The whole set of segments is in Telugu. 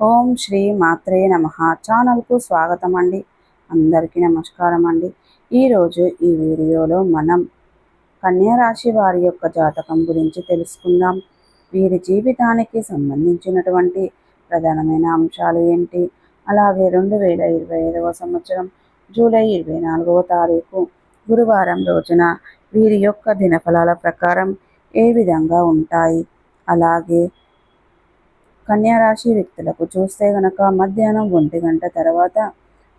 ఓం శ్రీ మాత్రే నమ. ఛానల్కు స్వాగతం అండి అందరికీ నమస్కారం అండి ఈరోజు ఈ వీడియోలో మనం కన్యారాశి వారి యొక్క జాతకం గురించి తెలుసుకుందాం. వీరి జీవితానికి సంబంధించినటువంటి ప్రధానమైన అంశాలు ఏంటి? అలాగే రెండు వేల ఇరవై ఐదవ సంవత్సరం జూలై ఇరవై నాలుగవ తారీఖు గురువారం రోజున వీరి యొక్క దినఫలాల ప్రకారం ఏ విధంగా ఉంటాయి? అలాగే కన్యా రాశి వ్యక్తులకు చూస్తే గనక మధ్యాహ్నం ఒంటి గంట తర్వాత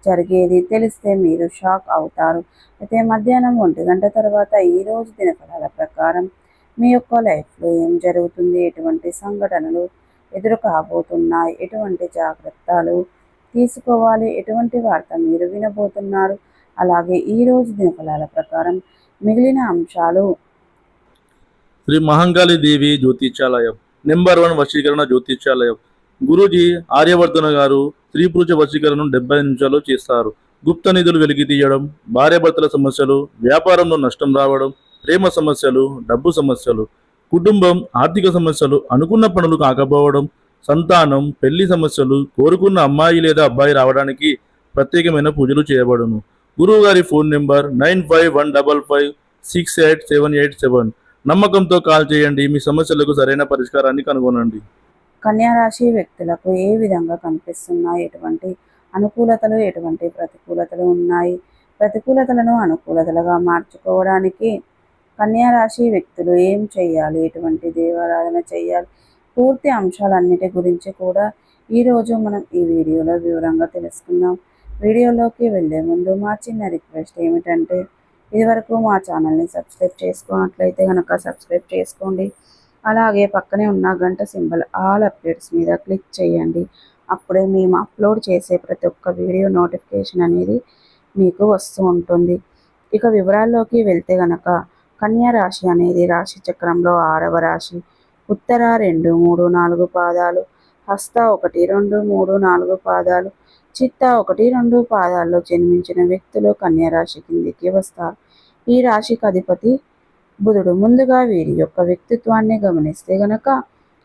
జరిగేది తెలిస్తే మీరు షాక్ అవుతారు. అయితే మధ్యాహ్నం ఒంటి గంట తర్వాత ఈ రోజు దినఫలాల ప్రకారం మీ యొక్క లైఫ్లో ఏం జరుగుతుంది? ఎటువంటి సంఘటనలు ఎదురు కాబోతున్నాయి ఎటువంటి జాగ్రత్తలు తీసుకోవాలి? ఎటువంటి వార్త మీరు వినబోతున్నారు? అలాగే ఈ రోజు దినఫలాల ప్రకారం మిగిలిన అంశాలు శ్రీ మహంకాళి దేవి జ్యోతిష్యాలయం నెంబర్ వన్ వశీకరణ జ్యోతిష్యాలయం. గురూజీ ఆర్యవర్ధన గారు స్త్రీ పురుష వశీకరణను డెబ్బై నిమిషాలు చేస్తారు. గుప్త నిధులు వెలికి తీయడం భార్యాభర్తల సమస్యలు వ్యాపారంలో నష్టం రావడం ప్రేమ సమస్యలు డబ్బు సమస్యలు కుటుంబం ఆర్థిక సమస్యలు అనుకున్న పనులు కాకపోవడం సంతానం పెళ్ళి సమస్యలు కోరుకున్న అమ్మాయి లేదా అబ్బాయి రావడానికి ప్రత్యేకమైన పూజలు చేయబడును. గురువు గారి phone number nine five one double five six eight seven eight seven. నమ్మకంతో కాల్ చేయండి. మీ సమస్యలకు సరైన పరిష్కారాన్ని కనుగొనండి. కన్యా రాశి వ్యక్తులకు ఏ విధంగా కనిపిస్తున్నాయి? ఎటువంటి అనుకూలతలు ఎటువంటి ప్రతికూలతలు ఉన్నాయి? ప్రతికూలతలను అనుకూలతలుగా మార్చుకోవడానికి కన్యా రాశి వ్యక్తులు ఏం చేయాలి? ఎటువంటి దేవారాధన చేయాలి? పూర్తి అంశాలన్నిటి గురించి కూడా ఈరోజు మనం ఈ వీడియోలో వివరంగా తెలుసుకుందాం. వీడియోలోకి వెళ్ళే ముందు మా చిన్న రిక్వెస్ట్ ఏమిటంటే ఇదివరకు మా ఛానల్ని సబ్స్క్రైబ్ చేసుకున్నట్లయితే కనుక సబ్స్క్రైబ్ చేసుకోండి. అలాగే పక్కనే ఉన్న గంట సింబల్ ఆల్ అప్డేట్స్ మీద క్లిక్ చేయండి. అప్పుడే మేము అప్లోడ్ చేసే ప్రతి ఒక్క వీడియో నోటిఫికేషన్ అనేది మీకు వస్తూ ఉంటుంది. ఇక వివరాల్లోకి వెళ్తే గనక కన్యా రాశి అనేది రాశి చక్రంలో ఆరవ రాశి. ఉత్తర రెండు మూడు నాలుగు పాదాలు హస్త ఒకటి రెండు మూడు నాలుగు పాదాలు చిత్త ఒకటి రెండు పాదాల్లో జన్మించిన వ్యక్తులు కన్యా రాశి కిందికి వస్తారు. ఈ రాశికి అధిపతి బుధుడు. ముందుగా వీరి యొక్క వ్యక్తిత్వాన్ని గమనిస్తే గనక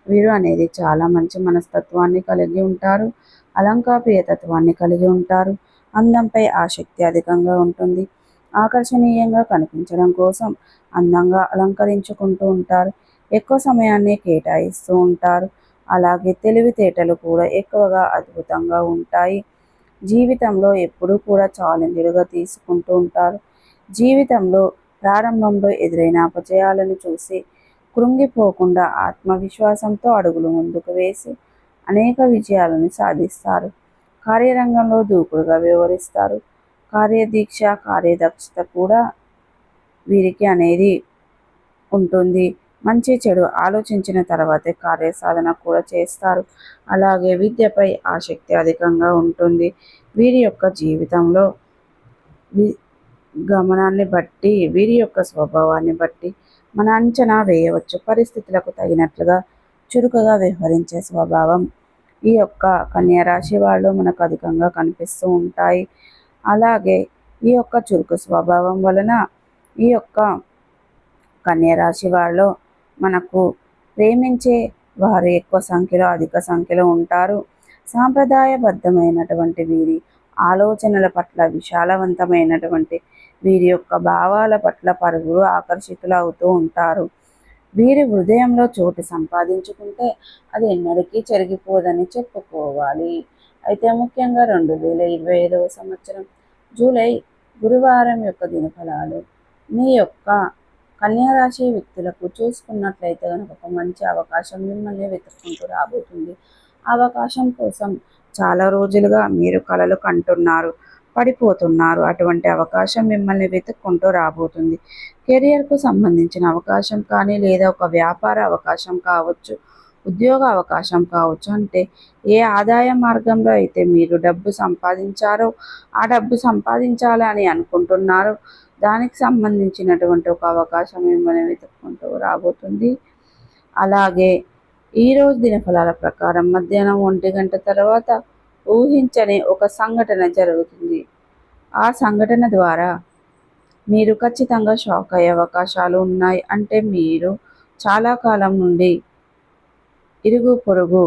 వీరు అనేది చాలా మంచి మనస్తత్వాన్ని కలిగి ఉంటారు. అలంకాప్రియతత్వాన్ని కలిగి ఉంటారు. అందంపై ఆసక్తి అధికంగా ఉంటుంది. ఆకర్షణీయంగా కనిపించడం కోసం అందంగా అలంకరించుకుంటూ ఉంటారు. ఎక్కువ సమయాన్ని కేటాయిస్తూ ఉంటారు. అలాగే తెలివితేటలు కూడా ఎక్కువగా అద్భుతంగా ఉంటాయి. జీవితంలో ఎప్పుడూ కూడా ఛాలెంజ్లుగా తీసుకుంటూ ఉంటారు. జీవితంలో ప్రారంభంలో ఎదురైన అపజయాలను చూసి కృంగిపోకుండా ఆత్మవిశ్వాసంతో అడుగులు ముందుకు వేసి అనేక విజయాలను సాధిస్తారు. కార్యరంగంలో దూకుడుగా వ్యవహరిస్తారు. కార్యదీక్ష కార్యదక్షత కూడా వీరికి అనేది ఉంటుంది. మంచి చెడు ఆలోచించిన తర్వాతే కార్యసాధన కూడా చేస్తారు. అలాగే విద్యపై ఆసక్తి అధికంగా ఉంటుంది. వీరి యొక్క జీవితంలో గమనాన్ని బట్టి వీరి యొక్క స్వభావాన్ని బట్టి మన అంచనా వేయవచ్చు. పరిస్థితులకు తగినట్లుగా చురుకుగా వ్యవహరించే స్వభావం ఈ యొక్క కన్యా రాశి వాళ్ళు మనకు అధికంగా కనిపిస్తూ ఉంటాయి. అలాగే ఈ యొక్క చురుకు స్వభావం వలన ఈ యొక్క కన్యా రాశి వాళ్ళు మనకు ప్రేమించే వారు ఎక్కువ సంఖ్యలో అధిక సంఖ్యలో ఉంటారు. సాంప్రదాయబద్ధమైనటువంటి వీరి ఆలోచనల పట్ల విశాలవంతమైనటువంటి వీరి యొక్క భావాల పట్ల పరుగులు ఆకర్షితులవుతూ ఉంటారు. వీరి హృదయంలో చోటు సంపాదించుకుంటే అది ఎన్నటికీ చెరిగిపోదని చెప్పుకోవాలి. అయితే ముఖ్యంగా రెండు వేల ఇరవై ఐదవ సంవత్సరం జూలై గురువారం యొక్క దినఫలాలు. మీ యొక్క కన్యారాశి వ్యక్తులకు చూసుకున్నట్లయితే కనుక ఒక మంచి అవకాశం మిమ్మల్ని వెతుక్కుంటూ రాబోతుంది. అవకాశం కోసం చాలా రోజులుగా మీరు కలలు కంటున్నారు. పడిపోతున్నారు. అటువంటి అవకాశం మిమ్మల్ని వెతుక్కుంటూ రాబోతుంది. కెరియర్కు సంబంధించిన అవకాశం కానీ లేదా ఒక వ్యాపార అవకాశం కావచ్చు ఉద్యోగ అవకాశం కావచ్చు అంటే ఏ ఆదాయ మార్గంలో అయితే మీరు డబ్బు సంపాదించారో ఆ డబ్బు సంపాదించాలని అనుకుంటున్నారో దానికి సంబంధించినటువంటి ఒక అవకాశం మిమ్మల్ని వెతుక్కుంటూ రాబోతుంది. అలాగే ఈరోజు దినఫలాల ప్రకారం మధ్యాహ్నం ఒంటి గంట తర్వాత ఊహించని ఒక సంఘటన జరుగుతుంది. ఆ సంఘటన ద్వారా మీరు ఖచ్చితంగా షాక్ అయ్యే అవకాశాలు ఉన్నాయి అంటే మీరు చాలా కాలం నుండి ఇరుగు పొరుగు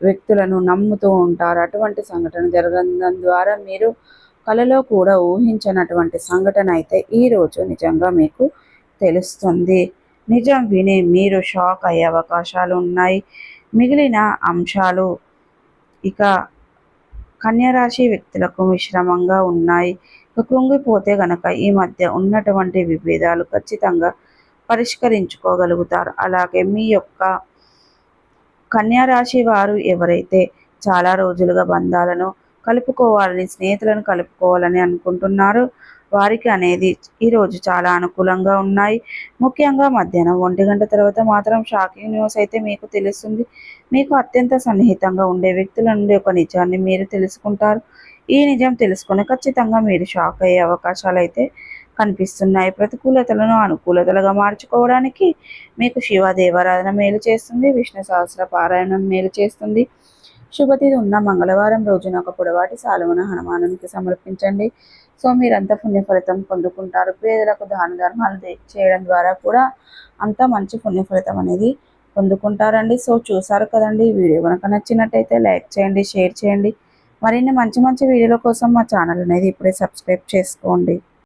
వ్యక్తులను నమ్ముతూ ఉంటారు. అటువంటి సంఘటన జరగడం ద్వారా మీరు కలలో కూడా ఊహించినటువంటి సంఘటన అయితే ఈరోజు నిజంగా మీకు తెలుస్తుంది. నిజం విని మీరు షాక్ అయ్యే అవకాశాలు ఉన్నాయి. మిగిలిన అంశాలు ఇక కన్యరాశి వ్యక్తులకు మిశ్రమంగా ఉన్నాయి. కృంగిపోతే గనక ఈ మధ్య ఉన్నటువంటి విభేదాలు ఖచ్చితంగా పరిష్కరించుకోగలుగుతారు. అలాగే మీ యొక్క కన్యారాశి వారు ఎవరైతే చాలా రోజులుగా బంధాలను కలుపుకోవాలని స్నేహితులను కలుపుకోవాలని అనుకుంటున్నారు వారికి అనేది ఈరోజు చాలా అనుకూలంగా ఉన్నాయి. ముఖ్యంగా మధ్యాహ్నం ఒంటి గంట తర్వాత మాత్రం షాకింగ్ న్యూస్ అయితే మీకు తెలుస్తుంది. మీకు అత్యంత సన్నిహితంగా ఉండే వ్యక్తుల నుండి ఒక నిజాన్ని మీరు తెలుసుకుంటారు. ఈ నిజం తెలుసుకుని ఖచ్చితంగా మీరు షాక్ అయ్యే అవకాశాలు అయితే కనిపిస్తున్నాయి. ప్రతికూలతలను అనుకూలతలుగా మార్చుకోవడానికి మీకు శివ దేవారాధన మేలు చేస్తుంది. విష్ణు సహస్ర పారాయణం మేలు చేస్తుంది. శుభతిథి ఉన్న మంగళవారం రోజున ఒక పొడవాటి సాలువన హనుమానునికి సమర్పించండి. సో మీరంతా పుణ్య ఫలితం పొందుకుంటారు. పేదలకు దాన ధర్మాలు చేయడం ద్వారా కూడా అంత మంచి పుణ్య ఫలితం అనేది పొందుకుంటారండి. సో చూసారు కదండి ఈ వీడియో కనుక నచ్చినట్టయితే లైక్ చేయండి షేర్ చేయండి. మరిన్ని మంచి మంచి వీడియోల కోసం మా ఛానల్ అనేది ఇప్పుడే సబ్స్క్రైబ్ చేసుకోండి.